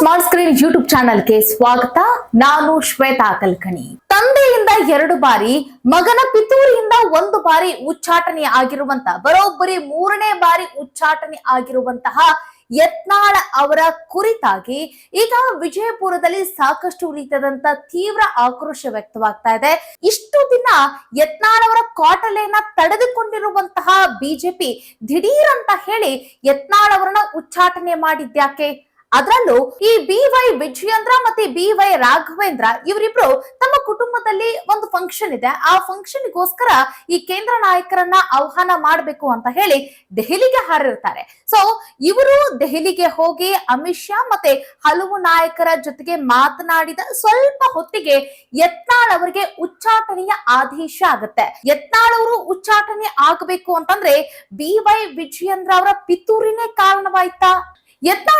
Smart screen YouTube ಚಾನಲ್ಗೆ ಸ್ವಾಗತ. ನಾನು ಶ್ವೇತಾ ಕಲ್ಕಣಿ. ತಂದೆಯಿಂದ ಎರಡು ಬಾರಿ, ಮಗನ ಪಿತೂರಿಯಿಂದ ಒಂದು ಬಾರಿ ಉಚ್ಚಾಟನೆ ಆಗಿರುವಂತಹ ಬರೋಬ್ಬರಿ ಮೂರನೇ ಬಾರಿ ಉಚ್ಚಾಟನೆ ಆಗಿರುವಂತಹ ಯತ್ನಾಳ ಅವರ ಕುರಿತಾಗಿ ಈಗ ವಿಜಯಪುರದಲ್ಲಿ ಸಾಕಷ್ಟು ರೀತಿಯಾದಂತ ತೀವ್ರ ಆಕ್ರೋಶ ವ್ಯಕ್ತವಾಗ್ತಾ ಇದೆ. ಇಷ್ಟು ದಿನ ಯತ್ನಾಳ್ ಅವರ ಕಾಟಲೆಯನ್ನ ತಡೆದುಕೊಂಡಿರುವಂತಹ ಬಿಜೆಪಿ ದಿಢೀರ್ ಅಂತ ಹೇಳಿ ಯತ್ನಾಳ್ ಅವರನ್ನ ಉಚ್ಚಾಟನೆ ಮಾಡಿದ್ಯಾಕೆ? ಅದರಲ್ಲೂ ಈ ಬಿ ವೈ ವಿಜಯೇಂದ್ರ ಮತ್ತೆ ಬಿ ವೈ ರಾಘವೇಂದ್ರ ಇವರಿಬ್ರು ತಮ್ಮ ಕುಟುಂಬದಲ್ಲಿ ಒಂದು ಫಂಕ್ಷನ್ ಇದೆ. ಆ ಫಂಕ್ಷನ್ ಗೋಸ್ಕರ ಈ ಕೇಂದ್ರ ನಾಯಕರನ್ನ ಆಹ್ವಾನ ಮಾಡಬೇಕು ಅಂತ ಹೇಳಿ ದೆಹಲಿಗೆ ಹಾರಿರ್ತಾರೆ. ಸೊ ಇವರು ದೆಹಲಿಗೆ ಹೋಗಿ ಅಮಿತ್ ಶಾ ಮತ್ತೆ ಹಲವು ನಾಯಕರ ಜೊತೆಗೆ ಮಾತನಾಡಿದ ಸ್ವಲ್ಪ ಹೊತ್ತಿಗೆ ಯತ್ನಾಳ್ ಅವರಿಗೆ ಉಚ್ಚಾಟನೆಯ ಆದೇಶ ಆಗುತ್ತೆ. ಯತ್ನಾಳ್ ಅವರು ಉಚ್ಚಾಟನೆ ಆಗಬೇಕು ಅಂತಂದ್ರೆ ಬಿ ವೈ ವಿಜಯೇಂದ್ರ ಅವರ ಪಿತೂರಿನೇ ಕಾರಣವಾಯ್ತಾ? ಯತ್ನಾಳ್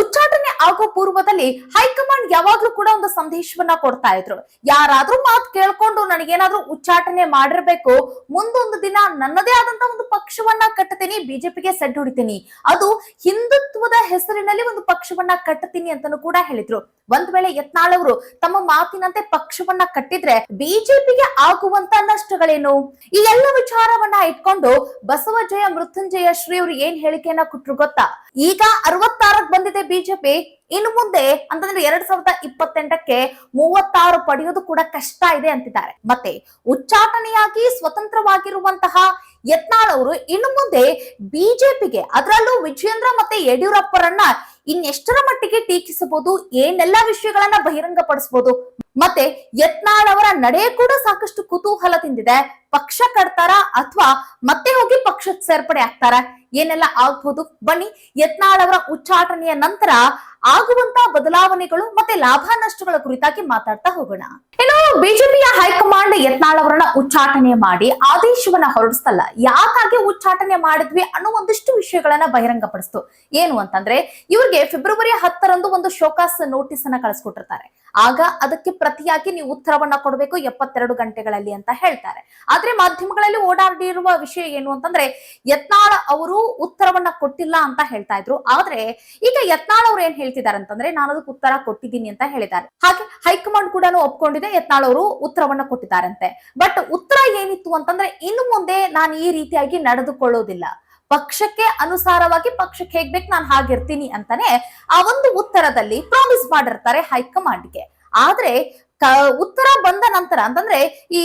ಉಚ್ಚಾಟನೆ ಆಗೋ ಪೂರ್ವದಲ್ಲಿ ಹೈಕಮಾಂಡ್ ಯಾವಾಗ್ಲೂ ಕೂಡ ಒಂದು ಸಂದೇಶವನ್ನ ಕೊಡ್ತಾ ಇದ್ರು. ಯಾರಾದ್ರೂ ಮಾತು ಕೇಳ್ಕೊಂಡು ನನಗೇನಾದ್ರೂ ಉಚ್ಚಾಟನೆ ಮಾಡಿರ್ಬೇಕು, ಮುಂದೊಂದು ದಿನ ನನ್ನದೇ ಆದಂತ ಒಂದು ಪಕ್ಷವನ್ನ ಕಟ್ಟತೀನಿ ಬಿಜೆಪಿಗೆ ಸೆಡ್ ಹೊಡಿತೀನಿ. ಅದು ಹಿಂದುತ್ವದ ಹೆಸರಿನಲ್ಲಿ ಒಂದು ಪಕ್ಷವನ್ನ ಕಟ್ಟತೀನಿ ಅಂತಾನು ಕೂಡ ಹೇಳಿದ್ರು. ಒಂದ್ ವೇಳೆ ಯತ್ನಾಳ್ ತಮ್ಮ ಮಾತಿನಂತೆ ಪಕ್ಷವನ್ನ ಕಟ್ಟಿದ್ರೆ ಬಿಜೆಪಿಗೆ ಆಗುವಂತ ನಷ್ಟಗಳೇನು? ಈ ಎಲ್ಲ ವಿಚಾರವನ್ನ ಇಟ್ಕೊಂಡು ಬಸವಜಯ ಮೃತ್ಯುಂಜಯ ಶ್ರೀ ಅವರು ಏನ್ ಹೇಳಿಕೆಯನ್ನ ಕೊಟ್ರು ಗೊತ್ತಾ? ಈಗ ಅರವತ್ತಾರಕ್ ಬಂದಿದೆ ಬಿಜೆಪಿ ಇನ್ನು ಮುಂದೆ ಅಂತಂದ್ರೆ ಎರಡ್ ಸಾವಿರದ ಇಪ್ಪತ್ತೆಂಟಕ್ಕೆ ಮೂವತ್ತಾರು ಪಡೆಯೋದು ಕೂಡ ಕಷ್ಟ ಇದೆ ಅಂತಿದ್ದಾರೆ. ಮತ್ತೆ ಉಚ್ಚಾಟನೆಯಾಗಿ ಸ್ವತಂತ್ರವಾಗಿರುವಂತಹ ಯತ್ನಾಳ್ ಅವರು ಇನ್ನು ಮುಂದೆ ಬಿಜೆಪಿಗೆ ಅದರಲ್ಲೂ ವಿಜಯೇಂದ್ರ ಮತ್ತೆ ಯಡಿಯೂರಪ್ಪರನ್ನ ಇನ್ನೆಷ್ಟರ ಮಟ್ಟಿಗೆ ಟೀಕಿಸಬಹುದು? ಏನೆಲ್ಲ ವಿಷಯಗಳನ್ನ ಬಹಿರಂಗ ಪಡಿಸಬಹುದು ಮತ್ತೆ ಯತ್ನಾಳ್ ಅವರ ನಡೆ ಕೂಡ ಸಾಕಷ್ಟು ಕುತೂಹಲ ತಿಂದಿದೆ. ಪಕ್ಷ ಕಡ್ತಾರ ಅಥವಾ ಮತ್ತೆ ಹೋಗಿ ಪಕ್ಷದ ಸೇರ್ಪಡೆ ಆಗ್ತಾರ? ಏನೆಲ್ಲ ಆಗ್ಬಹುದು ಬನ್ನಿ ಯತ್ನಾಳ್ ಅವರ ಉಚ್ಚಾಟನೆಯ ನಂತರ ಆಗುವಂತ ಬದಲಾವಣೆಗಳು ಮತ್ತೆ ಲಾಭ ನಷ್ಟಗಳ ಕುರಿತಾಗಿ ಮಾತಾಡ್ತಾ ಹೋಗೋಣ. ಇನ್ನು ಬಿಜೆಪಿಯ ಹೈಕಮಾಂಡ್ ಯತ್ನಾಳ್ ಅವರನ್ನ ಉಚ್ಚಾಟನೆ ಮಾಡಿ ಆದೇಶವನ್ನ ಹೊರಡಿಸ್ತಲ್ಲ, ಯಾಕಾಗಿ ಉಚ್ಚಾಟನೆ ಮಾಡಿದ್ವಿ ಅನ್ನೋ ಒಂದಿಷ್ಟು ವಿಷಯಗಳನ್ನ ಬಹಿರಂಗಪಡಿಸ್ತು. ಏನು ಅಂತಂದ್ರೆ, ಇವ್ರಿಗೆ ಫೆಬ್ರವರಿ ಹತ್ತರಂದು ಒಂದು ಶೋಕಾಸ್ ನೋಟಿಸ್ ಅನ್ನ ಕಳಿಸ್ಕೊಟ್ಟಿರ್ತಾರೆ. ಆಗ ಅದಕ್ಕೆ ಪ್ರತಿಯಾಗಿ ನೀವು ಉತ್ತರವನ್ನ ಕೊಡಬೇಕು ಎಪ್ಪತ್ತೆರಡು ಗಂಟೆಗಳಲ್ಲಿ ಅಂತ ಹೇಳ್ತಾರೆ. ಆದ್ರೆ ಮಾಧ್ಯಮಗಳಲ್ಲಿ ಓಡಾಡಿರುವ ವಿಷಯ ಏನು ಅಂತಂದ್ರೆ, ಯತ್ನಾಳ್ ಅವರು ಉತ್ತರವನ್ನ ಕೊಟ್ಟಿಲ್ಲ ಅಂತ ಹೇಳ್ತಾ ಇದ್ರು. ಆದ್ರೆ ಈಗ ಯತ್ನಾಳ್ ಅವ್ರು ಏನ್ ಹೇಳ್ತಿದ್ದಾರೆ ಅಂತಂದ್ರೆ ನಾನು ಅದಕ್ಕೆ ಉತ್ತರ ಕೊಟ್ಟಿದ್ದೀನಿ ಅಂತ ಹೇಳಿದ್ದಾರೆ. ಹಾಗೆ ಹೈಕಮಾಂಡ್ ಕೂಡ ಒಪ್ಕೊಂಡಿದೆ, ಯತ್ನಾಳ್ ಅವರು ಉತ್ತರವನ್ನ ಕೊಟ್ಟಿದ್ದಾರಂತೆ. ಬಟ್ ಉತ್ತರ ಏನಿತ್ತು ಅಂತಂದ್ರೆ ಇನ್ನು ಮುಂದೆ ನಾನು ಈ ರೀತಿಯಾಗಿ ನಡೆದುಕೊಳ್ಳೋದಿಲ್ಲ. ಪಕ್ಷಕ್ಕೆ ಅನುಸಾರವಾಗಿ ಪಕ್ಷಕ್ಕೆ ಹೇಗ್ಬೇಕು ನಾನು ಹಾಗಿರ್ತೀನಿ ಅಂತಾನೆ ಆ ಒಂದು ಉತ್ತರದಲ್ಲಿ ಪ್ರಾಮಿಸ್ ಮಾಡಿರ್ತಾರೆ ಹೈಕಮಾಂಡ್ಗೆ. ಆದ್ರೆ ಉತ್ತರ ಬಂದ ನಂತರ ಅಂತಂದ್ರೆ ಈ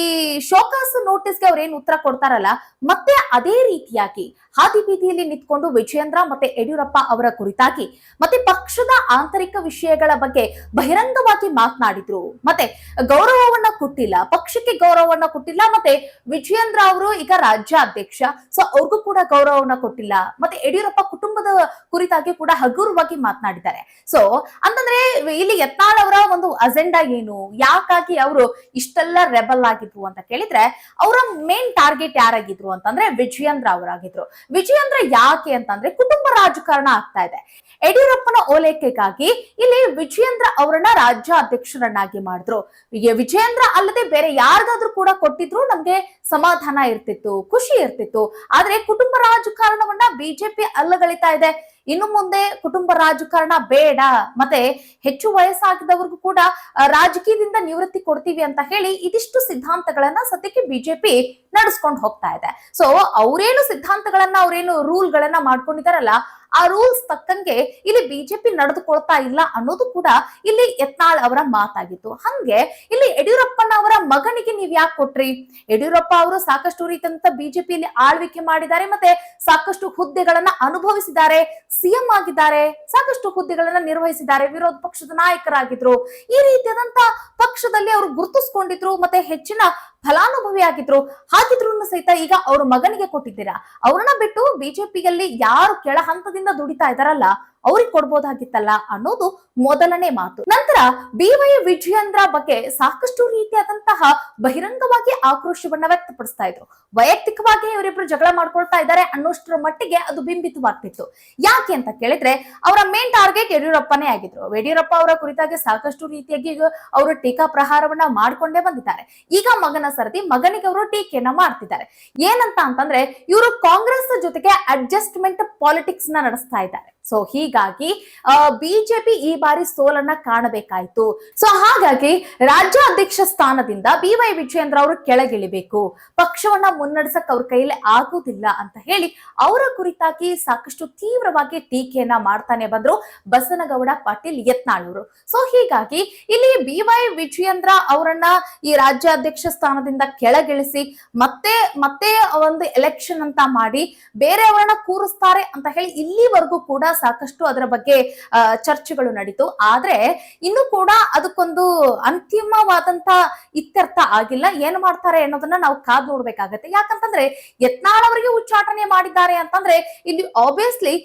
ಶೋಕಾಸ್ ನೋಟಿಸ್ಗೆ ಅವ್ರು ಏನ್ ಉತ್ತರ ಕೊಡ್ತಾರಲ್ಲ, ಮತ್ತೆ ಅದೇ ರೀತಿಯಾಗಿ ಹಾದಿ ಬೀದಿಯಲ್ಲಿ ನಿಂತ್ಕೊಂಡು ವಿಜಯೇಂದ್ರ ಮತ್ತೆ ಯಡಿಯೂರಪ್ಪ ಅವರ ಕುರಿತಾಗಿ ಮತ್ತೆ ಪಕ್ಷದ ಆಂತರಿಕ ವಿಷಯಗಳ ಬಗ್ಗೆ ಬಹಿರಂಗವಾಗಿ ಮಾತನಾಡಿದ್ರು. ಮತ್ತೆ ಗೌರವವನ್ನ ಕೊಟ್ಟಿಲ್ಲ, ಪಕ್ಷಕ್ಕೆ ಗೌರವವನ್ನ ಕೊಟ್ಟಿಲ್ಲ, ಮತ್ತೆ ವಿಜಯೇಂದ್ರ ಅವರು ಈಗ ರಾಜ್ಯಾಧ್ಯಕ್ಷ ಸೊ ಅವ್ರಿಗೂ ಕೂಡ ಗೌರವವನ್ನ ಕೊಟ್ಟಿಲ್ಲ. ಮತ್ತೆ ಯಡಿಯೂರಪ್ಪ ಕುಟುಂಬದ ಕುರಿತಾಗಿ ಕೂಡ ಹಗುರವಾಗಿ ಮಾತನಾಡಿದ್ದಾರೆ. ಸೊ ಅಂತಂದ್ರೆ ಇಲ್ಲಿ ಯತ್ನಾಳ್ ಅವರ ಒಂದು ಅಜೆಂಡಾ ಏನು? ಯಾಕಾಗಿ ಅವರು ಇಷ್ಟೆಲ್ಲ ರೆಬಲ್ ಆಗಿದ್ರು ಅಂತ ಕೇಳಿದ್ರೆ, ಅವರ ಮೇನ್ ಟಾರ್ಗೆಟ್ ಯಾರಾಗಿದ್ರು ಅಂತಂದ್ರೆ ವಿಜಯೇಂದ್ರ ಅವರಾಗಿದ್ರು. ವಿಜಯೇಂದ್ರ ಯಾಕೆ ಅಂತಂದ್ರೆ ಕುಟುಂಬ ರಾಜಕಾರಣ ಆಗ್ತಾ ಇದೆ. ಯಡಿಯೂರಪ್ಪನ ಓಲೈಕೆಗಾಗಿ ಇಲ್ಲಿ ವಿಜಯೇಂದ್ರ ಅವರನ್ನ ರಾಜ್ಯಾಧ್ಯಕ್ಷರನ್ನಾಗಿ ಮಾಡಿದ್ರು. ಈಗ ವಿಜಯೇಂದ್ರ ಅಲ್ಲದೆ ಬೇರೆ ಯಾರಿಗಾದ್ರೂ ಕೂಡ ಕೊಟ್ಟಿದ್ರು ನಮ್ಗೆ ಸಮಾಧಾನ ಇರ್ತಿತ್ತು, ಖುಷಿ ಇರ್ತಿತ್ತು. ಆದ್ರೆ ಕುಟುಂಬ ರಾಜಕಾರಣವನ್ನ ಬಿಜೆಪಿ ಅಲ್ಲಗಳಿತಾ ಇದೆ. ಇನ್ನು ಮುಂದೆ ಕುಟುಂಬ ರಾಜಕಾರಣ ಬೇಡ. ಮತ್ತೆ ಹೆಚ್ಚು ವಯಸ್ಸಾಗಿದ್ದವ್ರಿಗೂ ಕೂಡ ರಾಜಕೀಯದಿಂದ ನಿವೃತ್ತಿ ಕೊಡ್ತೀವಿ ಅಂತ ಹೇಳಿ ಇದಿಷ್ಟು ಸಿದ್ಧಾಂತಗಳನ್ನ ಸದ್ಯಕ್ಕೆ ಬಿಜೆಪಿ ನಡೆಸ್ಕೊಂಡು ಹೋಗ್ತಾ ಇದೆ. ಸೊ ಅವ್ರೇನು ಸಿದ್ಧಾಂತಗಳನ್ನ, ಅವ್ರೇನು ರೂಲ್ಗಳನ್ನ ಮಾಡ್ಕೊಂಡಿದಾರಲ್ಲ ಆ ರೂಲ್ಸ್ ತಕ್ಕಂಗೆ ಇಲ್ಲಿ ಬಿಜೆಪಿ ನಡೆದುಕೊಳ್ತಾ ಇಲ್ಲ ಅನ್ನೋದು ಕೂಡ ಇಲ್ಲಿ ಯತ್ನಾಳ್ ಅವರ ಮಾತಾಗಿತ್ತು. ಹಂಗೆ ಇಲ್ಲಿ ಯಡಿಯೂರಪ್ಪನ ಅವರ ಮಗನಿಗೆ ನೀವ್ ಯಾಕೆ ಕೊಟ್ರಿ? ಯಡಿಯೂರಪ್ಪ ಅವರು ಸಾಕಷ್ಟು ರೀತಿಯಂತ ಬಿಜೆಪಿಯಲ್ಲಿ ಆಳ್ವಿಕೆ ಮಾಡಿದ್ದಾರೆ ಮತ್ತೆ ಸಾಕಷ್ಟು ಹುದ್ದೆಗಳನ್ನ ಅನುಭವಿಸಿದ್ದಾರೆ ಸಿಎಂ ಆಗಿದ್ದಾರೆ, ಸಾಕಷ್ಟು ಹುದ್ದೆಗಳನ್ನ ನಿರ್ವಹಿಸಿದ್ದಾರೆ, ವಿರೋಧ ಪಕ್ಷದ ನಾಯಕರಾಗಿದ್ರು. ಈ ರೀತಿಯಾದಂತ ಪಕ್ಷದಲ್ಲಿ ಅವರು ಗುರುತಿಸ್ಕೊಂಡಿದ್ರು ಮತ್ತೆ ಹೆಚ್ಚಿನ ಫಲಾನುಭವಿ ಆಗಿದ್ರು. ಹಾಗಿದ್ರು ಸಹಿತ ಈಗ ಅವ್ರ ಮಗನಿಗೆ ಕೊಟ್ಟಿದ್ದೀರಾ? ಅವ್ರನ್ನ ಬಿಟ್ಟು ಬಿಜೆಪಿಯಲ್ಲಿ ಯಾರು ಕೆಳ ಹಂತದಿಂದ ದುಡಿತಾ ಇದಾರಲ್ಲ ಅವ್ರಿಗೆ ಕೊಡ್ಬೋದಾಗಿತ್ತಲ್ಲ ಅನ್ನೋದು ಮೊದಲನೇ ಮಾತು. ನಂತರ ಬಿವೈ ವಿಜಯೇಂದ್ರ ಬಗ್ಗೆ ಸಾಕಷ್ಟು ರೀತಿಯಾದಂತಹ ಬಹಿರಂಗವಾಗಿ ಆಕ್ರೋಶವನ್ನ ವ್ಯಕ್ತಪಡಿಸ್ತಾ ಇದ್ರು. ವೈಯಕ್ತಿಕವಾಗಿ ಇವರಿಬ್ರು ಜಗಳ ಮಾಡ್ಕೊಳ್ತಾ ಇದ್ದಾರೆ ಅನ್ನೋಷ್ಟರ ಮಟ್ಟಿಗೆ ಅದು ಬಿಂಬಿತವಾಗ್ತಿತ್ತು. ಯಾಕೆ ಅಂತ ಕೇಳಿದ್ರೆ ಅವರ ಮೇನ್ ಟಾರ್ಗೆಟ್ ಯಡಿಯೂರಪ್ಪನೇ ಆಗಿದ್ರು. ಯಡಿಯೂರಪ್ಪ ಅವರ ಕುರಿತಾಗಿ ಸಾಕಷ್ಟು ರೀತಿಯಾಗಿ ಅವರು ಟೀಕಾ ಪ್ರಹಾರವನ್ನ ಮಾಡ್ಕೊಂಡೇ ಬಂದಿದ್ದಾರೆ. ಈಗ ಮಗನ ಸರದಿ ಮಗನಿಗೆ ಅವರು ಟೀಕೆಯನ್ನ ಮಾಡ್ತಿದ್ದಾರೆ. ಏನಂತ ಅಂತಂದ್ರೆ ಇವರು ಕಾಂಗ್ರೆಸ್ ಜೊತೆಗೆ ಅಡ್ಜಸ್ಟ್ಮೆಂಟ್ ಪಾಲಿಟಿಕ್ಸ್ನ ನಡೆಸ್ತಾ ಇದ್ದಾರೆ. ಸೊ ಹೀಗಾಗಿ ಹೀಗಾಗಿ ಬಿಜೆಪಿ ಈ ಬಾರಿ ಸೋಲನ್ನ ಕಾಣಬೇಕಾಯ್ತು. ಸೊ ಹಾಗಾಗಿ ರಾಜ್ಯಾಧ್ಯಕ್ಷ ಸ್ಥಾನದಿಂದ ಬಿ ವೈ ವಿಜಯೇಂದ್ರ ಅವರು ಕೆಳಗಿಳಿಬೇಕು. ಪಕ್ಷವನ್ನ ಮುನ್ನಡೆಸಕ್ ಅವ್ರ ಕೈಯಲ್ಲಿ ಆಗುದಿಲ್ಲ ಅಂತ ಹೇಳಿ ಅವರ ಕುರಿತಾಗಿ ಸಾಕಷ್ಟು ತೀವ್ರವಾಗಿ ಟೀಕೆಯನ್ನ ಮಾಡ್ತಾನೆ ಬಂದ್ರು ಬಸನಗೌಡ, ಪಾಟೀಲ್, ಯತ್ನಾಳ್ ಅವರು ಸೊ ಹೀಗಾಗಿ ಇಲ್ಲಿ ಬಿ ವೈ ವಿಜಯೇಂದ್ರ ಅವರನ್ನ ಈ ರಾಜ್ಯಾಧ್ಯಕ್ಷ ಸ್ಥಾನದಿಂದ ಕೆಳಗಿಳಿಸಿ ಮತ್ತೆ ಮತ್ತೆ ಒಂದು ಎಲೆಕ್ಷನ್ ಅಂತ ಮಾಡಿ ಬೇರೆಯವರನ್ನ ಕೂರಿಸ್ತಾರೆ ಅಂತ ಹೇಳಿ ಇಲ್ಲಿವರೆಗೂ ಕೂಡ ಸಾಕಷ್ಟು ಅದರ ಬಗ್ಗೆ ಚರ್ಚೆಗಳು ನಡೀತು. ಆದ್ರೆ ಇನ್ನು ಕೂಡ ಅದಕ್ಕೊಂದು ಅಂತಿಮವಾದಂತ ಇತ್ಯರ್ಥ ಆಗಿಲ್ಲ. ಏನ್ ಮಾಡ್ತಾರೆ ಅನ್ನೋದನ್ನ ನಾವು ಕಾದ್ ನೋಡ್ಬೇಕಾಗತ್ತೆ. ಯಾಕಂತಂದ್ರೆ ಯತ್ನಾಳ್ ಅವರಿಗೆ ಉಚ್ಚಾಟನೆ ಮಾಡಿದ್ದಾರೆ ಅಂತಂದ್ರೆ ಇಲ್ಲಿ ಆಬ್ವಿಯಸ್ಲಿ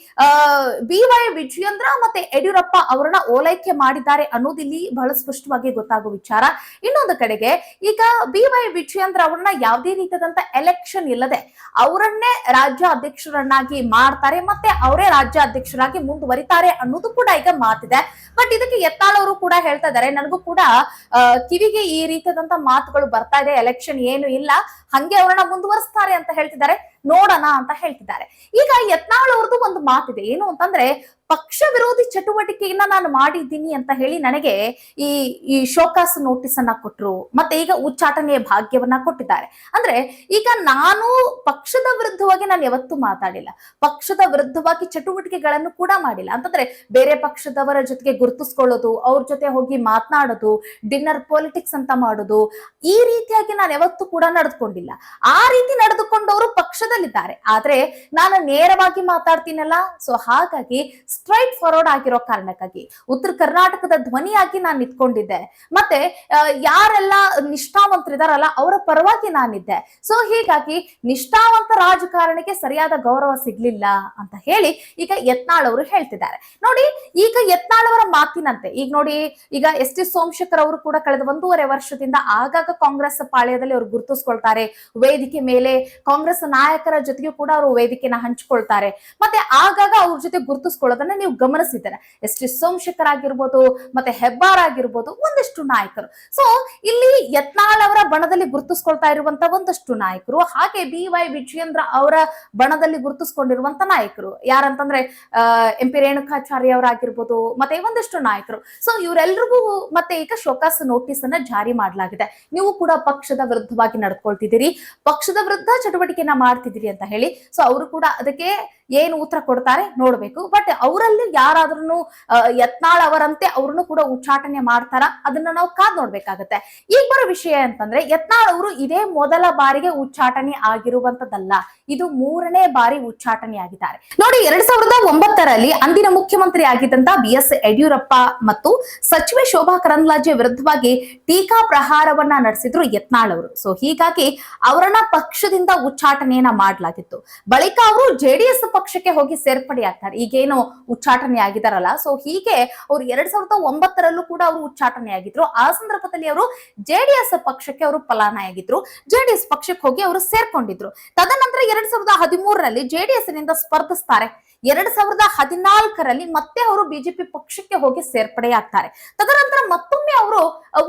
ಬಿ ವೈ ವಿಜಯೇಂದ್ರ ಮತ್ತೆ ಯಡಿಯೂರಪ್ಪ ಅವರನ್ನ ಓಲೈಕೆ ಮಾಡಿದ್ದಾರೆ ಅನ್ನೋದು ಇಲ್ಲಿ ಬಹಳ ಸ್ಪಷ್ಟವಾಗಿ ಗೊತ್ತಾಗುವ ವಿಚಾರ. ಇನ್ನೊಂದು ಕಡೆಗೆ ಈಗ ಬಿ ವೈ ವಿಜಯೇಂದ್ರ ಅವರನ್ನ ಯಾವುದೇ ರೀತಿಯಾದಂತ ಎಲೆಕ್ಷನ್ ಇಲ್ಲದೆ ಅವರನ್ನೇ ರಾಜ್ಯ ಅಧ್ಯಕ್ಷರನ್ನಾಗಿ ಮಾಡ್ತಾರೆ, ಮತ್ತೆ ಅವರೇ ರಾಜ್ಯ ಅಧ್ಯಕ್ಷರಾಗಿ ಮುಂದುವರಿತಾರೆ ಅನ್ನೋದು ಕೂಡ ಈಗ ಮಾತಿದೆ. ಬಟ್ ಇದಕ್ಕೆ ಎತ್ತಾಳವರು ಕೂಡ ಹೇಳ್ತಾ ಇದ್ದಾರೆ ನನಗೂ ಕೂಡ ಕಿವಿಗೆ ಈ ರೀತಿಯಾದಂತ ಮಾತುಗಳು ಬರ್ತಾ ಇದೆ. ಎಲೆಕ್ಷನ್ ಏನು ಇಲ್ಲ. ಹಂಗೆ ಅವರನ್ನ ಮುಂದುವರಿಸ್ತಾರೆ ಅಂತ ಹೇಳ್ತಿದ್ದಾರೆ. ನೋಡೋಣ ಅಂತ ಹೇಳ್ತಿದ್ದಾರೆ. ಈಗ ಯತ್ನಾಳ್ ಅವ್ರದ್ದು ಒಂದು ಮಾತಿದೆ. ಏನು ಅಂತಂದ್ರೆ, ಪಕ್ಷ ವಿರೋಧಿ ಚಟುವಟಿಕೆಯನ್ನ ನಾನು ಮಾಡಿದ್ದೀನಿ ಅಂತ ಹೇಳಿ ನನಗೆ ಈ ಈ ಶೋಕಾಸ್ ನೋಟಿಸ್ ಅನ್ನ ಕೊಟ್ರು. ಮತ್ತೆ ಈಗ ಉಚ್ಚಾಟನೆಯ ಭಾಗ್ಯವನ್ನ ಕೊಟ್ಟಿದ್ದಾರೆ. ಅಂದ್ರೆ, ಈಗ ನಾನು ಪಕ್ಷದ ವಿರುದ್ಧವಾಗಿ ನಾನು ಯಾವತ್ತೂ ಮಾತಾಡಿಲ್ಲ. ಪಕ್ಷದ ವಿರುದ್ಧವಾಗಿ ಚಟುವಟಿಕೆಗಳನ್ನು ಕೂಡ ಮಾಡಿಲ್ಲ. ಅಂತಂದ್ರೆ, ಬೇರೆ ಪಕ್ಷದವರ ಜೊತೆಗೆ ಗುರುತಿಸ್ಕೊಳ್ಳೋದು, ಅವ್ರ ಜೊತೆ ಹೋಗಿ ಮಾತನಾಡೋದು ಡಿನ್ನರ್ ಪೊಲಿಟಿಕ್ಸ್ ಅಂತ ಮಾಡೋದು, ಈ ರೀತಿಯಾಗಿ ನಾನು ಯಾವತ್ತೂ ಕೂಡ ನಡೆದುಕೊಂಡಿಲ್ಲ. ಆ ರೀತಿ ನಡೆದುಕೊಂಡವರು ಪಕ್ಷದಲ್ಲಿದ್ದಾರೆ. ಆದ್ರೆ ನಾನು ನೇರವಾಗಿ ಮಾತಾಡ್ತೀನಲ್ಲ ಸೊ ಹಾಗಾಗಿ ಸ್ಟ್ರೈಟ್ ಫಾರ್ವರ್ಡ್ ಆಗಿರೋ ಕಾರಣಕ್ಕಾಗಿ ಉತ್ತರ ಕರ್ನಾಟಕದ ಧ್ವನಿಯಾಗಿ ನಾನು ನಿಂತ್ಕೊಂಡಿದ್ದೆ. ಮತ್ತೆ ಯಾರೆಲ್ಲ ನಿಷ್ಠಾವಂತರಿದಾರಲ್ಲ, ಅವರ ಪರವಾಗಿ ನಾನಿದ್ದೆ. ಸೊ ಹೀಗಾಗಿ ನಿಷ್ಠಾವಂತ ರಾಜಕಾರಣಿಗೆ ಸರಿಯಾದ ಗೌರವ ಸಿಗ್ಲಿಲ್ಲ ಅಂತ ಹೇಳಿ ಈಗ ಯತ್ನಾಳ್ ಅವರು ಹೇಳ್ತಿದ್ದಾರೆ. ನೋಡಿ, ಈಗ ಯತ್ನಾಳ್ ಅವರ ಮಾತಿನಂತೆ. ಈಗ ನೋಡಿ, ಈಗ ಎಸ್ ಟಿ ಸೋಮಶೇಖರ್ ಅವರು ಕೂಡ ಕಳೆದ ಒಂದೂವರೆ ವರ್ಷದಿಂದ ಆಗಾಗ ಕಾಂಗ್ರೆಸ್ ಪಾಳ್ಯದಲ್ಲಿ ಅವರು ಗುರುತಿಸ್ಕೊಳ್ತಾರೆ. ವೇದಿಕೆ ಮೇಲೆ ಕಾಂಗ್ರೆಸ್ ನಾಯಕರ ಜೊತೆಗೂ ಕೂಡ ಅವರು ವೇದಿಕೆನ ಹಂಚಿಕೊಳ್ತಾರೆ. ಮತ್ತೆ ಆಗಾಗ ಅವ್ರ ಜೊತೆ ಗುರುತಿಸ್ಕೊಳ್ಳೋದನ್ನ ನೀವು ಗಮನಿಸಿದ್ದೀರಾ? ಎಸ್ ಟಿ ಸೋಮಶೇಖರ್ ಆಗಿರ್ಬೋದು, ಮತ್ತೆ ಹೆಬ್ಬಾರ್ ಆಗಿರ್ಬೋದು, ಒಂದಿಷ್ಟು ನಾಯಕರು. ಸೊ ಇಲ್ಲಿ ಯತ್ನಾಳ್ ಅವರ ಬಣದಲ್ಲಿ ಗುರುತಿಸ್ಕೊಳ್ತಾ ಇರುವಂತ ಒಂದಷ್ಟು ನಾಯಕರು, ಹಾಗೆ ಬಿ ವೈ ವಿಜಯೇಂದ್ರ ಅವರ ಬಣದಲ್ಲಿ ಗುರುತಿಸ್ಕೊಂಡಿರುವಂತ ನಾಯಕರು. ಯಾರಂತಂದ್ರೆ ಎಂ ಪಿ ರೇಣುಕಾಚಾರ್ಯ ಅವರಾಗಿರ್ಬೋದು, ಮತ್ತೆ ಒಂದಿಷ್ಟು ನಾಯಕರು. ಸೊ ಇವರೆಲ್ಲರಿಗೂ ಮತ್ತೆ ಈಗ ಶೋಕಾಸ್ ನೋಟಿಸ್ ಅನ್ನ ಜಾರಿ ಮಾಡಲಾಗಿದೆ. ನೀವು ಕೂಡ ಪಕ್ಷದ ವಿರುದ್ಧವಾಗಿ ನಡ್ಕೊಳ್ತಿದ್ದೀರಿ. ಪಕ್ಷದ ವಿರುದ್ಧ ಚಟುವಟಿಕೆಯನ್ನ ಮಾಡ್ತಿದ್ದೀರಿ ಅಂತ ಹೇಳಿ. ಸೊ ಅವರು ಕೂಡ ಅದಕ್ಕೆ ಏನು ಉತ್ತರ ಕೊಡ್ತಾರೆ ನೋಡ್ಬೇಕು. ಬಟ್ ಅವರಲ್ಲಿ ಯಾರಾದ್ರೂ ಯತ್ನಾಳ್ ಅವರಂತೆ ಅವ್ರನ್ನು ಕೂಡ ಉಚ್ಚಾಟನೆ ಮಾಡ್ತಾರ? ಅದನ್ನ ನಾವು ಕಾದ್ ನೋಡ್ಬೇಕಾಗತ್ತೆ. ಈಗ ಬರೋ ವಿಷಯ ಅಂತಂದ್ರೆ, ಯತ್ನಾಳ್ ಅವರು ಇದೇ ಮೊದಲ ಬಾರಿಗೆ ಉಚ್ಚಾಟನೆ ಆಗಿರುವಂತದ್ದಲ್ಲ. ಇದು ಮೂರನೇ ಬಾರಿ ಉಚ್ಚಾಟನೆ ಆಗಿದ್ದಾರೆ. ನೋಡಿ, ಎರಡ್ ಸಾವಿರದ ಒಂಬತ್ತರಲ್ಲಿ ಅಂದಿನ ಮುಖ್ಯಮಂತ್ರಿ ಆಗಿದ್ದಂತ ಬಿ ಎಸ್ ಯಡಿಯೂರಪ್ಪ ಮತ್ತು ಸಚಿವೆ ಶೋಭಾ ಕರಂದ್ಲಾಜೆ ವಿರುದ್ಧವಾಗಿ ಟೀಕಾ ಪ್ರಹಾರವನ್ನ ನಡೆಸಿದ್ರು ಯತ್ನಾಳ್ ಅವರು. ಸೊ ಹೀಗಾಗಿ ಅವರನ್ನ ಪಕ್ಷದಿಂದ ಉಚ್ಚಾಟನೆಯನ್ನ ಮಾಡಲಾಗಿತ್ತು. ಬಳಿಕ ಅವರು ಜೆಡಿಎಸ್ ಪಕ್ಷಕ್ಕೆ ಹೋಗಿ ಸೇರ್ಪಡೆ ಆಗ್ತಾರೆ. ಈಗೇನು ಉಚ್ಚಾಟನೆ ಆಗಿದಾರಲ್ಲ ಸೊ ಹೀಗೆ ಅವ್ರು ಎರಡ್ ಸಾವಿರದ ಒಂಬತ್ತರಲ್ಲೂ ಕೂಡ ಅವರು ಉಚ್ಚಾಟನೆ ಆಗಿದ್ರು. ಆ ಸಂದರ್ಭದಲ್ಲಿ ಅವರು ಜೆಡಿಎಸ್ ಪಕ್ಷಕ್ಕೆ ಅವರು ಪಲಾಯನಾಗಿದ್ರು ಜೆಡಿಎಸ್ ಪಕ್ಷಕ್ಕೆ ಹೋಗಿ ಅವರು ಸೇರ್ಕೊಂಡಿದ್ರು. ತದನಂತರ ಎರಡ್ ಸಾವಿರದ ಹದಿಮೂರರಲ್ಲಿ ಜೆಡಿಎಸ್ನಿಂದ ಸ್ಪರ್ಧಿಸ್ತಾರೆ. ಎರಡ್ ಸಾವಿರದ ಹದಿನಾಲ್ಕರಲ್ಲಿ ಮತ್ತೆ ಅವರು ಬಿಜೆಪಿ ಪಕ್ಷಕ್ಕೆ ಹೋಗಿ ಸೇರ್ಪಡೆ ಆಗ್ತಾರೆ ತದನಂತರ ಮತ್ತೊಮ್ಮೆ ಅವರು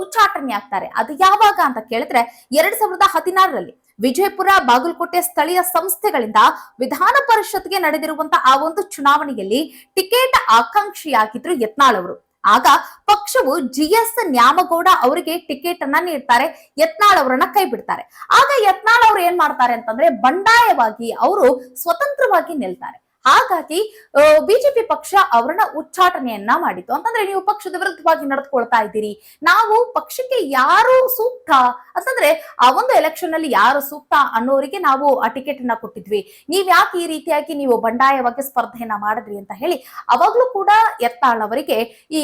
ಉಚ್ಚಾಟನೆ ಆಗ್ತಾರೆ. ಅದು ಯಾವಾಗ ಅಂತ ಕೇಳಿದ್ರೆ ಎರಡ್ ಸಾವಿರದ ಹದಿನಾರರಲ್ಲಿ ವಿಜಯಪುರ, ಬಾಗಲಕೋಟೆ ಸ್ಥಳೀಯ ಸಂಸ್ಥೆಗಳಿಂದ ವಿಧಾನ ಪರಿಷತ್ಗೆ ನಡೆದಿರುವಂತಹ ಆ ಒಂದು ಚುನಾವಣೆಯಲ್ಲಿ ಟಿಕೆಟ್ ಆಕಾಂಕ್ಷಿಯಾಗಿದ್ರು ಯತ್ನಾಳ್ ಅವರು. ಆಗ ಪಕ್ಷವು ಜಿ ಎಸ್ ನ್ಯಾಮಗೌಡ ಅವರಿಗೆ ಟಿಕೆಟ್ ಅನ್ನ ನೀಡ್ತಾರೆ, ಯತ್ನಾಳ್ ಅವರನ್ನ ಕೈ ಬಿಡ್ತಾರೆ ಆಗ ಯತ್ನಾಳ್ ಅವ್ರು ಏನ್ ಮಾಡ್ತಾರೆ ಅಂತಂದ್ರೆ ಬಂಡಾಯವಾಗಿ ಅವರು ಸ್ವತಂತ್ರವಾಗಿ ನಿಲ್ತಾರೆ. ಹಾಗಾಗಿ ಬಿಜೆಪಿ ಪಕ್ಷ ಅವರನ್ನ ಉಚ್ಚಾಟನೆಯನ್ನ ಮಾಡಿತು ಅಂತಂದ್ರೆ ನೀವು ಪಕ್ಷದ ವಿರುದ್ಧವಾಗಿ ನಡೆದುಕೊಳ್ತಾ ಇದ್ದೀರಿ. ನಾವು ಪಕ್ಷಕ್ಕೆ ಯಾರು ಸೂಕ್ತ? ಅಂತಂದ್ರೆ, ಆ ಒಂದು ಎಲೆಕ್ಷನ್ ಅಲ್ಲಿ ಯಾರು ಸೂಕ್ತ ಅನ್ನೋರಿಗೆ ನಾವು ಆ ಟಿಕೆಟ್ ಅನ್ನ ಕೊಟ್ಟಿದ್ವಿ. ನೀವ್ ಯಾಕೆ ಈ ರೀತಿಯಾಗಿ ನೀವು ಬಂಡಾಯವಾಗಿ ಸ್ಪರ್ಧೆಯನ್ನ ಮಾಡಿದ್ರಿ ಅಂತ ಹೇಳಿ, ಅವಾಗ್ಲೂ ಕೂಡ ಎತ್ತಾಳ್ ಅವರಿಗೆ ಈ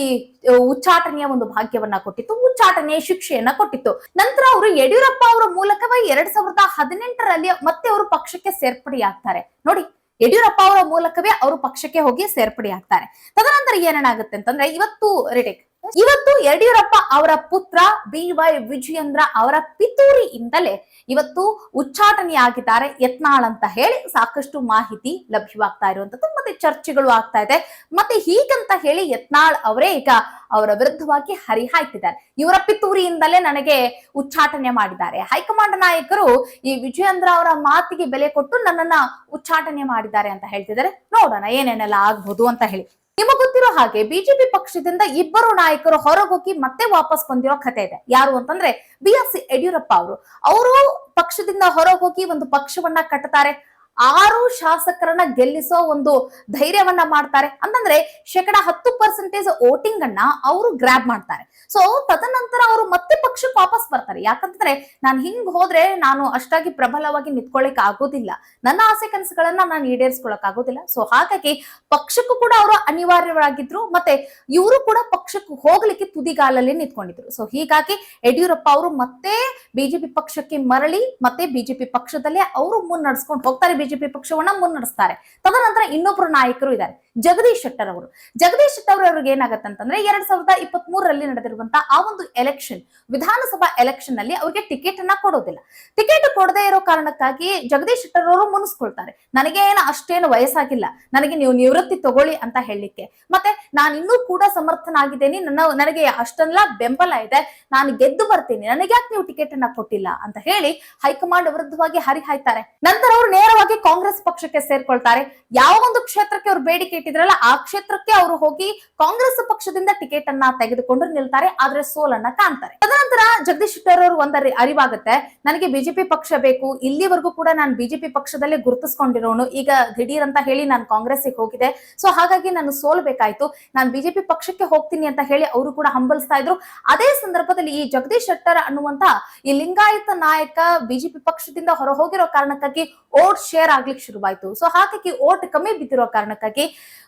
ಉಚ್ಚಾಟನೆಯ ಒಂದು ಭಾಗ್ಯವನ್ನ ಕೊಟ್ಟಿತ್ತು. ಉಚ್ಚಾಟನೆಯ ಶಿಕ್ಷೆಯನ್ನ ಕೊಟ್ಟಿತ್ತು. ನಂತರ ಅವರು ಯಡಿಯೂರಪ್ಪ ಅವರ ಮೂಲಕವೇ ಎರಡ್ ಸಾವಿರದ ಹದಿನೆಂಟರಲ್ಲಿ ಮತ್ತೆ ಅವರು ಪಕ್ಷಕ್ಕೆ ಸೇರ್ಪಡೆಯಾಗ್ತಾರೆ. ನೋಡಿ ಯಡಿಯೂರಪ್ಪ ಅವರ ಮೂಲಕವೇ ಅವರು ಪಕ್ಷಕ್ಕೆ ಹೋಗಿ ಸೇರ್ಪಡೆ ಆಗ್ತಾರೆ ತದನಂತರ ಏನೇನಾಗುತ್ತೆ ಅಂತಂದ್ರೆ ಇವತ್ತು ರಿಟೇಕ್. ಇವತ್ತು ಯಡಿಯೂರಪ್ಪ ಅವರ ಪುತ್ರ ಬಿ ವೈ ವಿಜಯೇಂದ್ರ ಅವರ ಪಿತೂರಿಯಿಂದಲೇ ಇವತ್ತು ಉಚ್ಚಾಟನೆಯಾಗಿದ್ದಾರೆ. ಯತ್ನಾಳ್ ಅಂತ ಹೇಳಿ ಸಾಕಷ್ಟು ಮಾಹಿತಿ ಲಭ್ಯವಾಗ್ತಾ ಇರುವಂತದ್ದು. ಮತ್ತೆ ಚರ್ಚೆಗಳು ಆಗ್ತಾ ಇದೆ. ಮತ್ತೆ ಹೀಗಂತ ಹೇಳಿ ಯತ್ನಾಳ್ ಅವರೇ ಈಗ ಅವರ ವಿರುದ್ಧವಾಗಿ ಹರಿಹಾಯ್ತಿದ್ದಾರೆ. ಇವರ ಪಿತೂರಿಯಿಂದಲೇ ನನಗೆ ಉಚ್ಚಾಟನೆ ಮಾಡಿದ್ದಾರೆ. ಹೈಕಮಾಂಡ್ ನಾಯಕರು ಈ ವಿಜಯೇಂದ್ರ ಅವರ ಮಾತಿಗೆ ಬೆಲೆ ಕೊಟ್ಟು ನನ್ನನ್ನ ಉಚ್ಚಾಟನೆ ಮಾಡಿದ್ದಾರೆ ಅಂತ ಹೇಳ್ತಿದ್ದಾರೆ. ನೋಡೋಣ ಏನೇನೆಲ್ಲ ಆಗ್ಬಹುದು ಅಂತ ಹೇಳಿ. ನಿಮಗೆ ಗೊತ್ತಿರೋ ಹಾಗೆ ಬಿಜೆಪಿ ಪಕ್ಷದಿಂದ ಇಬ್ಬರು ನಾಯಕರು ಹೊರಗೋಗಿ ಮತ್ತೆ ವಾಪಸ್ ಬಂದಿರೋ ಕಥೆ ಇದೆ. ಯಾರು ಅಂತಂದ್ರೆ ಬಿ ಎಸ್ ಯಡಿಯೂರಪ್ಪ ಅವರು. ಅವರು ಪಕ್ಷದಿಂದ ಹೊರಗೋಗಿ ಒಂದು ಪಕ್ಷವನ್ನ ಕಟ್ಟುತ್ತಾರೆ ಆರು ಶಾಸಕರನ್ನ ಗೆಲ್ಲಿಸೋ ಒಂದು ಧೈರ್ಯವನ್ನ ಮಾಡ್ತಾರೆ. ಅಂತಂದ್ರೆ ಶೇಕಡ ಹತ್ತು ಪರ್ಸೆಂಟೇಜ್ ವೋಟಿಂಗ್ ಅನ್ನ ಅವರು ಗ್ರಾಬ್ ಮಾಡ್ತಾರೆ. ಸೊ ತದನಂತರ ಅವರು ಮತ್ತೆ ಪಕ್ಷಕ್ಕೆ ವಾಪಸ್ ಬರ್ತಾರೆ. ಯಾಕಂತಂದ್ರೆ ನಾನು ಹಿಂಗ್ ಹೋದ್ರೆ ನಾನು ಅಷ್ಟಾಗಿ ಪ್ರಬಲವಾಗಿ ನಿಂತ್ಕೊಳ್ಳಿಕ್ ಆಗೋದಿಲ್ಲ. ನನ್ನ ಆಸೆ ಕನಸುಗಳನ್ನ ನಾನು ಈಡೇರಿಸ್ಕೊಳಕ್ ಆಗೋದಿಲ್ಲ. ಸೊ ಹಾಗಾಗಿ ಪಕ್ಷಕ್ಕೂ ಕೂಡ ಅವರು ಅನಿವಾರ್ಯವಾಗಿದ್ರು ಮತ್ತೆ ಇವರು ಕೂಡ ಪಕ್ಷಕ್ಕೆ ಹೋಗ್ಲಿಕ್ಕೆ ತುದಿಗಾಲಲ್ಲಿ ನಿಂತ್ಕೊಂಡಿದ್ರು. ಸೊ ಹೀಗಾಗಿ ಯಡಿಯೂರಪ್ಪ ಅವರು ಮತ್ತೆ ಬಿಜೆಪಿ ಪಕ್ಷಕ್ಕೆ ಮರಳಿ ಮತ್ತೆ ಬಿಜೆಪಿ ಪಕ್ಷದಲ್ಲೇ ಅವರು ಮುನ್ನಡೆಸ್ಕೊಂಡು ಹೋಗ್ತಾರೆ. ಬಿಜೆಪಿ ಪಕ್ಷವನ್ನ ಮುನ್ನಡೆಸ್ತಾರೆ. ತದನಂತರ ಇನ್ನೊಬ್ರು ನಾಯಕರು ಇದ್ದಾರೆ. ಜಗದೀಶ್ ಶೆಟ್ಟರ್ ಅವರು. ಜಗದೀಶ್ ಶೆಟ್ಟರ್ ಅವ್ರಿಗೆ ಏನಾಗುತ್ತೆ ಅಂತಂದ್ರೆ ಎರಡ್ ಸಾವಿರದ ಇಪ್ಪತ್ತ್ ಮೂರರಲ್ಲಿ ನಡೆದಿರುವಂತಹ ಆ ಒಂದು ಎಲೆಕ್ಷನ್ ವಿಧಾನಸಭಾ ಎಲೆಕ್ಷನ್ನಲ್ಲಿ ಅವರಿಗೆ ಟಿಕೆಟ್ ಅನ್ನ ಕೊಡೋದಿಲ್ಲ. ಟಿಕೆಟ್ ಕೊಡದೇ ಇರೋ ಕಾರಣಕ್ಕಾಗಿ ಜಗದೀಶ್ ಶೆಟ್ಟರ್ ಅವರು ಮುನಿಸ್ಕೊಳ್ತಾರೆ ನನಗೆ ಏನು ಅಷ್ಟೇನು ವಯಸ್ಸಾಗಿಲ್ಲ. ನನಗೆ ನೀವು ನಿವೃತ್ತಿ ತಗೊಳ್ಳಿ ಅಂತ ಹೇಳಲಿಕ್ಕೆ. ಮತ್ತೆ ನಾನು ಇನ್ನೂ ಕೂಡ ಸಮರ್ಥನಾಗಿದ್ದೇನೆ. ನನ್ನ, ನನಗೆ ಅಷ್ಟೆಲ್ಲ ಬೆಂಬಲ ಇದೆ. ನಾನು ಗೆದ್ದು ಬರ್ತೀನಿ. ನನಗೆ ಯಾಕೆ ನೀವು ಟಿಕೆಟ್ ಅನ್ನ ಕೊಟ್ಟಿಲ್ಲ ಅಂತ ಹೇಳಿ ಹೈಕಮಾಂಡ್ ವಿರುದ್ಧವಾಗಿ ಹರಿಹಾಯ್ತಾರೆ. ನಂತರ ಅವರು ನೇರವಾಗಿ ಕಾಂಗ್ರೆಸ್ ಪಕ್ಷಕ್ಕೆ ಸೇರ್ಕೊಳ್ತಾರೆ. ಯಾವ ಒಂದು ಕ್ಷೇತ್ರಕ್ಕೆ ಅವ್ರು ಬೇಡಿಕೆ ಇಟ್ಟಿದ್ರಲ್ಲ, ಆ ಕ್ಷೇತ್ರಕ್ಕೆ ಅವರು ಹೋಗಿ ಕಾಂಗ್ರೆಸ್ ಪಕ್ಷದಿಂದ ಟಿಕೆಟ್ ಅನ್ನ ತೆಗೆದುಕೊಂಡು ನಿಲ್ತಾರೆ, ಆದ್ರೆ ಸೋಲನ್ನ ಕಾಣ್ತಾರೆ. ತದನಂತರ ಜಗದೀಶ್ ಶೆಟ್ಟರ್ ಅವರು ಒಂದರಿ ಅರಿವಾಗುತ್ತೆ, ನನಗೆ ಬಿಜೆಪಿ ಪಕ್ಷ ಬೇಕು, ಇಲ್ಲಿವರೆಗೂ ಕೂಡ ನಾನು ಬಿಜೆಪಿ ಪಕ್ಷದಲ್ಲೇ ಗುರುತಿಸ್ಕೊಂಡಿರೋನು, ಈಗ ದಿಢೀರ್ ಅಂತ ಹೇಳಿ ನಾನು ಕಾಂಗ್ರೆಸ್ಗೆ ಹೋಗಿದೆ, ಸೊ ಹಾಗಾಗಿ ನಾನು ಸೋಲ್ಬೇಕಾಯ್ತು, ನಾನು ಬಿಜೆಪಿ ಪಕ್ಷಕ್ಕೆ ಹೋಗ್ತೀನಿ ಅಂತ ಹೇಳಿ ಅವರು ಕೂಡ ಹಂಬಲಿಸ್ತಾ ಇದ್ರು. ಅದೇ ಸಂದರ್ಭದಲ್ಲಿ ಈ ಜಗದೀಶ್ ಶೆಟ್ಟರ್ ಅನ್ನುವಂತ ಈ ಲಿಂಗಾಯತ ನಾಯಕ ಬಿಜೆಪಿ ಪಕ್ಷದಿಂದ ಹೊರ ಹೋಗಿರೋ ಕಾರಣಕ್ಕಾಗಿ ಓಟ್ ಶೇರ್ ಆಗ್ಲಿಕ್ಕೆ ಶುರುವಾಯ್ತು. ಸೊ ಹಾಗಾಗಿ ಓಟ್ ಕಮ್ಮಿ ಬಿದ್ದಿರೋ ಕಾರಣಕ್ಕಾಗಿ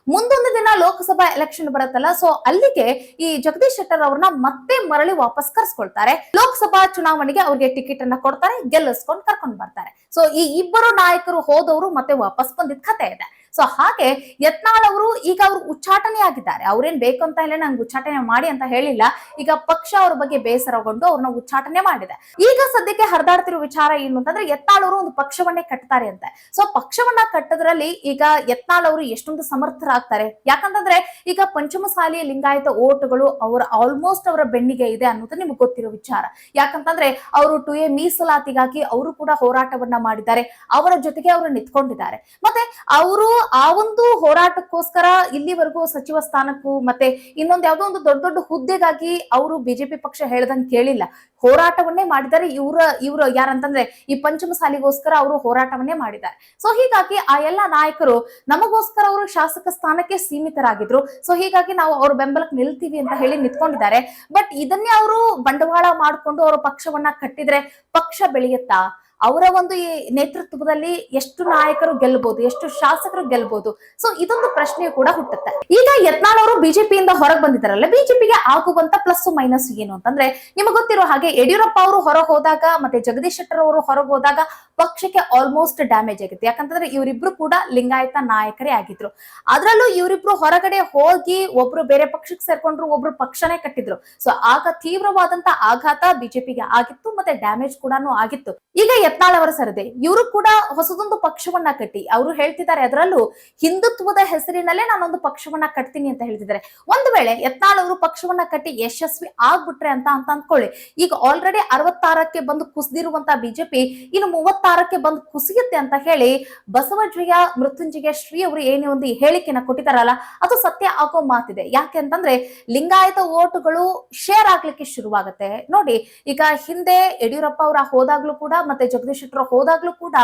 ಮುಂದೊಂದು ದಿನ ಲೋಕಸಭಾ ಎಲೆಕ್ಷನ್ ಬರುತ್ತಲ್ಲ ಸೊ ಅಲ್ಲಿಗೆ ಈ ಜಗದೀಶ್ ಶೆಟ್ಟರ್ ಅವ್ರನ್ನ ಮತ್ತೆ ಮರಳಿ ವಾಪಸ್ ಕರ್ಸ್ಕೊಳ್ತಾರೆ. ಲೋಕಸಭಾ ಚುನಾವಣೆಗೆ ಅವ್ರಿಗೆ ಟಿಕೆಟ್ ಅನ್ನ ಕೊಡ್ತಾರೆ, ಗೆಲ್ಲಿಸ್ಕೊಂಡು ಕರ್ಕೊಂಡು ಬರ್ತಾರೆ. ಸೊ ಈ ಇಬ್ಬರು ನಾಯಕರು ಹೋದವರು ಮತ್ತೆ ವಾಪಸ್ ಬಂದಿದ್ ಕತೆ ಇದೆ. ಸೊ ಹಾಗೆ ಯತ್ನಾಳ್ ಅವರು ಈಗ ಅವರು ಉಚ್ಚಾಟನೆ ಆಗಿದ್ದಾರೆ. ಅವ್ರೇನ್ ಬೇಕು ಅಂತ ಹೇಳಿ ನಂಗೆ ಉಚ್ಚಾಟನೆ ಮಾಡಿ ಅಂತ ಹೇಳಿಲ್ಲ. ಈಗ ಪಕ್ಷ ಅವ್ರ ಬಗ್ಗೆ ಬೇಸರಗೊಂಡು ಅವ್ರನ್ನ ಉಚ್ಚಾಟನೆ ಮಾಡಿದೆ. ಈಗ ಸದ್ಯಕ್ಕೆ ಹರಿದಾಡ್ತಿರೋ ವಿಚಾರ ಏನು ಅಂತಂದ್ರೆ ಯತ್ನಾಳ್ ಅವರು ಒಂದು ಪಕ್ಷವನ್ನೇ ಕಟ್ತಾರೆ ಅಂತ. ಸೊ ಪಕ್ಷವನ್ನ ಕಟ್ಟದ್ರಲ್ಲಿ ಈಗ ಯತ್ನಾಳ್ ಅವರು ಎಷ್ಟೊಂದು ಸಮರ್ಥರಾಗ್ತಾರೆ. ಯಾಕಂತಂದ್ರೆ ಈಗ ಪಂಚಮಸಾಲಿ ಲಿಂಗಾಯತ ಓಟ್ಗಳು ಅವರ ಆಲ್ಮೋಸ್ಟ್ ಅವರ ಬೆನ್ನಿಗೆ ಇದೆ ಅನ್ನೋದು ನಿಮ್ಗೆ ಗೊತ್ತಿರೋ ವಿಚಾರ. ಯಾಕಂತಂದ್ರೆ ಅವರು ಟು ಎ ಮೀಸಲಾತಿಗಾಗಿ ಅವರು ಕೂಡ ಹೋರಾಟವನ್ನ ಮಾಡಿದ್ದಾರೆ. ಅವರ ಜೊತೆಗೆ ಅವರು ನಿಂತ್ಕೊಂಡಿದ್ದಾರೆ. ಮತ್ತೆ ಅವರು ಆ ಒಂದು ಹೋರಾಟಕ್ಕೋಸ್ಕರ ಇಲ್ಲಿವರೆಗೂ ಸಚಿವ ಸ್ಥಾನಕ್ಕೂ ಮತ್ತೆ ಇನ್ನೊಂದು ಯಾವ್ದೋ ಒಂದು ದೊಡ್ಡ ದೊಡ್ಡ ಹುದ್ದೆಗಾಗಿ ಅವರು ಬಿಜೆಪಿ ಪಕ್ಷ ಹೇಳ್ದಂಗೆ ಕೇಳಿಲ್ಲ. ಹೋರಾಟವನ್ನೇ ಮಾಡಿದ್ದಾರೆ. ಇವರ, ಇವರು ಯಾರಂತಂದ್ರೆ ಈ ಪಂಚಮ ಸಾಲಿಗೋಸ್ಕರ ಅವರು ಹೋರಾಟವನ್ನೇ ಮಾಡಿದ್ದಾರೆ. ಸೊ ಹೀಗಾಗಿ ಆ ಎಲ್ಲ ನಾಯಕರು ನಮಗೋಸ್ಕರ ಅವರು ಶಾಸಕ ಸ್ಥಾನಕ್ಕೆ ಸೀಮಿತರಾಗಿದ್ರು. ಸೊ ಹೀಗಾಗಿ ನಾವು ಅವ್ರ ಬೆಂಬಲಕ್ಕೆ ನಿಲ್ತೀವಿ ಅಂತ ಹೇಳಿ ನಿಂತ್ಕೊಂಡಿದ್ದಾರೆ. ಬಟ್ ಇದನ್ನೇ ಅವರು ಬಂಡವಾಳ ಮಾಡಿಕೊಂಡು ಅವರ ಪಕ್ಷವನ್ನ ಕಟ್ಟಿದ್ರೆ ಪಕ್ಷ ಬೆಳೆಯುತ್ತಾ? ಅವರ ಒಂದು ಈ ನೇತೃತ್ವದಲ್ಲಿ ಎಷ್ಟು ನಾಯಕರು ಗೆಲ್ಬಹುದು ಎಷ್ಟು ಶಾಸಕರು ಗೆಲ್ಬಹುದು ಸೊ ಇದೊಂದು ಪ್ರಶ್ನೆ ಕೂಡ ಹುಟ್ಟುತ್ತೆ. ಈಗ ಯತ್ನಾಳ್ ಅವರು ಬಿಜೆಪಿಯಿಂದ ಹೊರಗೆ ಬಂದಿದ್ದಾರಲ್ಲ, ಬಿಜೆಪಿಗೆ ಆಗುವಂತ ಪ್ಲಸ್ ಮೈನಸ್ ಏನು ಅಂತಂದ್ರೆ, ನಿಮಗೆ ಗೊತ್ತಿರೋ ಹಾಗೆ ಯಡಿಯೂರಪ್ಪ ಅವರು ಹೊರ ಹೋದಾಗ ಮತ್ತೆ ಜಗದೀಶ್ ಶೆಟ್ಟರ್ ಅವರು ಹೊರಗೆ ಹೋದಾಗ ಪಕ್ಷಕ್ಕೆ ಆಲ್ಮೋಸ್ಟ್ ಡ್ಯಾಮೇಜ್ ಆಗಿತ್ತು. ಯಾಕಂತಂದ್ರೆ ಇವರಿಬ್ರು ಕೂಡ ಲಿಂಗಾಯತ ನಾಯಕರೇ ಆಗಿದ್ರು. ಅದ್ರಲ್ಲೂ ಇವರಿಬ್ರು ಹೊರಗಡೆ ಹೋಗಿ ಒಬ್ರು ಬೇರೆ ಪಕ್ಷಕ್ಕೆ ಸೇರ್ಕೊಂಡ್ರು, ಒಬ್ರು ಪಕ್ಷನೇ ಕಟ್ಟಿದ್ರು. ಸೊ ಆಗ ತೀವ್ರವಾದಂತ ಆಘಾತ ಬಿಜೆಪಿಗೆ ಆಗಿತ್ತು, ಮತ್ತೆ ಡ್ಯಾಮೇಜ್ ಕೂಡ ಆಗಿತ್ತು. ಈಗ ಯತ್ನಾಳ್ ಅವರ ಸರದೆ. ಇವರು ಕೂಡ ಹೊಸದೊಂದು ಪಕ್ಷವನ್ನ ಕಟ್ಟಿ. ಅವರು ಹೇಳ್ತಿದ್ದಾರೆ ಅದರಲ್ಲೂ ಹಿಂದುತ್ವದ ಹೆಸರಿನಲ್ಲೇ ನಾನೊಂದು ಪಕ್ಷವನ್ನ ಕಟ್ತೀನಿ ಅಂತ ಹೇಳ್ತಿದ್ದಾರೆ. ಒಂದು ವೇಳೆ ಯತ್ನಾಳ್ ಅವರು ಪಕ್ಷವನ್ನ ಕಟ್ಟಿ ಯಶಸ್ವಿ ಆಗ್ಬಿಟ್ರೆ ಅಂತ ಅಂತ ಅಂದ್ಕೊಳ್ಳಿ. ಈಗ ಆಲ್ರೆಡಿ ಅರವತ್ತಾರಕ್ಕೆ ಬಂದು ಕುಸಿದಿರುವಂತ ಬಿಜೆಪಿ ಇನ್ನು ಮೂವತ್ತಾರಕ್ಕೆ ಬಂದು ಕುಸಿಯುತ್ತೆ ಅಂತ ಹೇಳಿ ಬಸವಜಯ ಮೃತ್ಯುಂಜಯ ಶ್ರೀ ಅವರು ಏನೇ ಒಂದು ಹೇಳಿಕೆನ ಕೊಟ್ಟಿದಾರಲ್ಲ ಅದು ಸತ್ಯ ಆಗೋ ಮಾತಿದೆ. ಯಾಕೆ ಅಂತಂದ್ರೆ ಲಿಂಗಾಯತ ಓಟುಗಳು ಶೇರ್ ಆಗ್ಲಿಕ್ಕೆ ಶುರುವಾಗುತ್ತೆ. ನೋಡಿ, ಈಗ ಹಿಂದೆ ಯಡಿಯೂರಪ್ಪ ಅವರ ಹೋದಾಗ್ಲೂ ಕೂಡ ಮತ್ತೆ ಜಗದೀಶ್ ಶೆಟ್ಟರ್ ಹೋದಾಗ್ಲೂ ಕೂಡ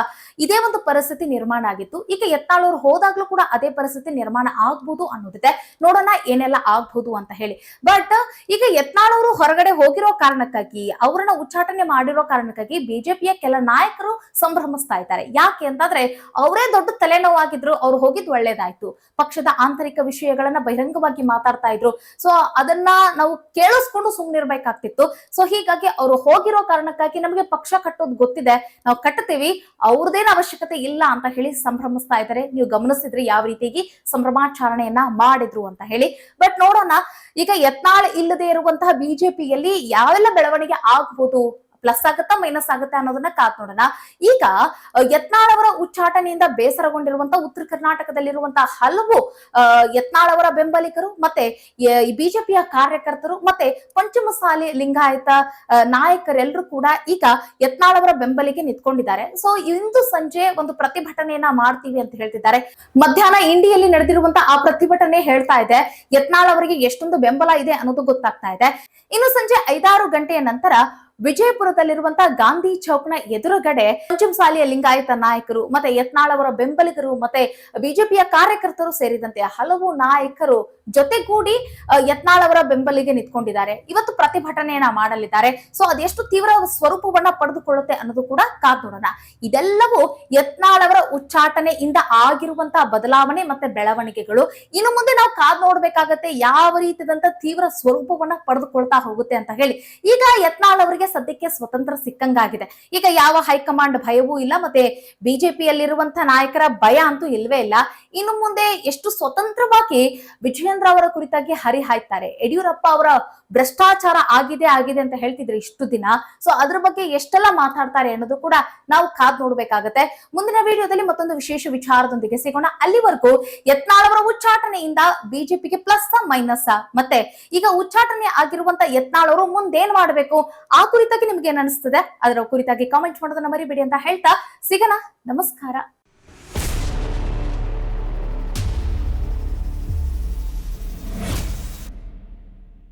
ಇದೇ ಒಂದು ಪರಿಸ್ಥಿತಿ ನಿರ್ಮಾಣ ಆಗಿತ್ತು. ಈಗ ಯತ್ನಾಳ್ ಅವ್ರು ಹೋದಾಗ್ಲೂ ಕೂಡ ಅದೇ ಪರಿಸ್ಥಿತಿ ನಿರ್ಮಾಣ ಆಗ್ಬಹುದು ಅನ್ನೋದಿದೆ. ನೋಡೋಣ ಏನೆಲ್ಲ ಆಗ್ಬಹುದು ಅಂತ ಹೇಳಿ. ಬಟ್ ಈಗ ಯತ್ನಾಳ್ ಅವರು ಹೊರಗಡೆ ಹೋಗಿರೋ ಕಾರಣಕ್ಕಾಗಿ, ಅವರನ್ನ ಉಚ್ಚಾಟನೆ ಮಾಡಿರೋ ಕಾರಣಕ್ಕಾಗಿ ಬಿಜೆಪಿಯ ಕೆಲ ನಾಯಕರು ಸಂಭ್ರಮಿಸ್ತಾ ಇದ್ದಾರೆ. ಯಾಕೆ ಅಂತಂದ್ರೆ ಅವರೇ ದೊಡ್ಡ ತಲೆನೋವಾಗಿದ್ರು, ಅವ್ರು ಹೋಗಿದ್ ಒಳ್ಳೇದಾಯ್ತು. ಪಕ್ಷದ ಆಂತರಿಕ ವಿಷಯಗಳನ್ನ ಬಹಿರಂಗವಾಗಿ ಮಾತಾಡ್ತಾ ಇದ್ರು. ಸೊ ಅದನ್ನ ನಾವು ಕೇಳಿಸ್ಕೊಂಡು ಸುಮ್ಮನಿರ್ಬೇಕಾಗ್ತಿತ್ತು ಸೊ ಹೀಗಾಗಿ ಅವರು ಹೋಗಿರೋ ಕಾರಣಕ್ಕಾಗಿ ನಮಗೆ ಪಕ್ಷ ಕಟ್ಟೋದು ಗೊತ್ತಿದೆ. ನಾವು ಕಟ್ಟುತ್ತೀವಿ. ಅವ್ರದ್ದೇನು ಅವಶ್ಯಕತೆ ಇಲ್ಲ ಅಂತ ಹೇಳಿ ಸಂಭ್ರಮಿಸ್ತಾ ಇದ್ದಾರೆ. ನೀವು ಗಮನಿಸಿದ್ರೆ ಯಾವ ರೀತಿಯಾಗಿ ಸಂಭ್ರಮಾಚರಣೆಯನ್ನ ಮಾಡಿದ್ರು ಅಂತ ಹೇಳಿ. ಬಟ್ ನೋಡೋಣ, ಈಗ ಯತ್ನಾಳ್ ಇಲ್ಲದೆ ಇರುವಂತಹ ಬಿಜೆಪಿಯಲ್ಲಿ ಯಾವೆಲ್ಲ ಬೆಳವಣಿಗೆ ಆಗ್ಬೋದು? ಪ್ಲಸ್ ಆಗುತ್ತಾ ಮೈನಸ್ ಆಗುತ್ತಾ ಅನ್ನೋದನ್ನ ಕಾತ್ ನೋಡೋಣ. ಈಗ ಯತ್ನಾಳವರ ಯತ್ನಾಳ್ ಅವರ ಉಚ್ಚಾಟನೆಯಿಂದ ಬೇಸರಗೊಂಡಿರುವಂತಹ ಉತ್ತರ ಕರ್ನಾಟಕದಲ್ಲಿರುವಂತಹ ಹಲವು ಯತ್ನಾಳವರ ಯತ್ನಾಳ್ ಅವರ ಬೆಂಬಲಿಗರು ಮತ್ತೆ ಬಿಜೆಪಿಯ ಕಾರ್ಯಕರ್ತರು ಮತ್ತೆ ಪಂಚಮಸಾಲಿ ಲಿಂಗಾಯತ ನಾಯಕರೆಲ್ಲರೂ ಕೂಡ ಈಗ ಯತ್ನಾಳ್ ಅವರ ಬೆಂಬಲಿಗೆ ನಿಂತ್ಕೊಂಡಿದ್ದಾರೆ. ಸೊ ಇಂದು ಸಂಜೆ ಒಂದು ಪ್ರತಿಭಟನೆಯನ್ನ ಮಾಡ್ತೀವಿ ಅಂತ ಹೇಳ್ತಿದ್ದಾರೆ. ಮಧ್ಯಾಹ್ನ ಇಂಡಿಯಲ್ಲಿ ನಡೆದಿರುವಂತಹ ಆ ಪ್ರತಿಭಟನೆ ಹೇಳ್ತಾ ಇದೆ. ಯತ್ನಾಳ್ ಅವರಿಗೆ ಎಷ್ಟೊಂದು ಬೆಂಬಲ ಇದೆ ಅನ್ನೋದು ಗೊತ್ತಾಗ್ತಾ ಇದೆ. ಇನ್ನು ಸಂಜೆ ಐದಾರು ಗಂಟೆಯ ನಂತರ ವಿಜಯಪುರದಲ್ಲಿರುವಂತಹ ಗಾಂಧಿ ಚೌಕ್ನ ಎದುರುಗಡೆ ಪಂಚಮಸಾಲಿಯ ಲಿಂಗಾಯತ ನಾಯಕರು ಮತ್ತೆ ಯತ್ನಾಳ್ ಅವರ ಬೆಂಬಲಿಗರು ಮತ್ತೆ ಬಿಜೆಪಿಯ ಕಾರ್ಯಕರ್ತರು ಸೇರಿದಂತೆ ಹಲವು ನಾಯಕರು ಜೊತೆಗೂಡಿ ಯತ್ನಾಳ್ ಅವರ ಬೆಂಬಲಿಗೆ ನಿಂತ್ಕೊಂಡಿದ್ದಾರೆ. ಇವತ್ತು ಪ್ರತಿಭಟನೆಯನ್ನ ಮಾಡಲಿದ್ದಾರೆ. ಸೊ, ಅದೆಷ್ಟು ತೀವ್ರ ಸ್ವರೂಪವನ್ನ ಪಡೆದುಕೊಳ್ಳುತ್ತೆ ಅನ್ನೋದು ಕೂಡ ಕಾದ್ ನೋಡೋಣ. ಇದೆಲ್ಲವೂ ಯತ್ನಾಳ್ ಅವರ ಉಚ್ಚಾಟನೆಯಿಂದ ಆಗಿರುವಂತಹ ಬದಲಾವಣೆ ಮತ್ತೆ ಬೆಳವಣಿಗೆಗಳು. ಇನ್ನು ಮುಂದೆ ನಾವು ಕಾದ್ ನೋಡ್ಬೇಕಾಗತ್ತೆ ಯಾವ ರೀತಿಯಾದಂತ ತೀವ್ರ ಸ್ವರೂಪವನ್ನ ಪಡೆದುಕೊಳ್ತಾ ಹೋಗುತ್ತೆ ಅಂತ ಹೇಳಿ. ಈಗ ಯತ್ನಾಳ್ ಅವರಿಗೆ ಸದ್ಯಕ್ಕೆ ಸ್ವತಂತ್ರ ಸಿಕ್ಕಂಗಾಗಿದೆ. ಈಗ ಯಾವ ಹೈಕಮಾಂಡ್ ಭಯವೂ ಇಲ್ಲ, ಮತ್ತೆ ಬಿಜೆಪಿಯಲ್ಲಿರುವಂತಹ ನಾಯಕರ ಭಯ ಅಂತೂ ಇಲ್ವೇ ಇಲ್ಲ. ಇನ್ನು ಮುಂದೆ ಎಷ್ಟು ಸ್ವತಂತ್ರವಾಗಿ ವಿಜಯೇಂದ್ರ ಅವರ ಕುರಿತಾಗಿ ಹರಿಹಾಯ್ತಾರೆ. ಯಡಿಯೂರಪ್ಪ ಅವರ ಭ್ರಷ್ಟಾಚಾರ ಆಗಿದೆ ಆಗಿದೆ ಅಂತ ಹೇಳ್ತಿದ್ರು ಇಷ್ಟು ದಿನ. ಸೊ ಅದ್ರ ಬಗ್ಗೆ ಎಷ್ಟೆಲ್ಲ ಮಾತಾಡ್ತಾರೆ ಅನ್ನೋದು ಕೂಡ ನಾವು ಕಾದ್ ನೋಡ್ಬೇಕಾಗತ್ತೆ. ಮುಂದಿನ ವಿಡಿಯೋದಲ್ಲಿ ಮತ್ತೊಂದು ವಿಶೇಷ ವಿಚಾರದೊಂದಿಗೆ ಸಿಗೋಣ. ಅಲ್ಲಿವರೆಗೂ ಯತ್ನಾಳ್ ಅವರ ಉಚ್ಚಾಟನೆಯಿಂದ ಬಿಜೆಪಿಗೆ ಪ್ಲಸ್, ಮೈನಸ್. ಮತ್ತೆ ಈಗ ಉಚ್ಚಾಟನೆ ಆಗಿರುವಂತ ಯತ್ನಾಳ್ ಅವರು ಮುಂದೇನ್ ಮಾಡಬೇಕು? ಆ ಕುರಿತಾಗಿ ನಿಮ್ಗೆ ಏನ್ ಅನಿಸ್ತದೆ? ಅದರ ಕುರಿತಾಗಿ ಕಾಮೆಂಟ್ ಮಾಡೋದನ್ನ ಮರಿಬೇಡಿ ಅಂತ ಹೇಳ್ತಾ ಸಿಗೋಣ. ನಮಸ್ಕಾರ.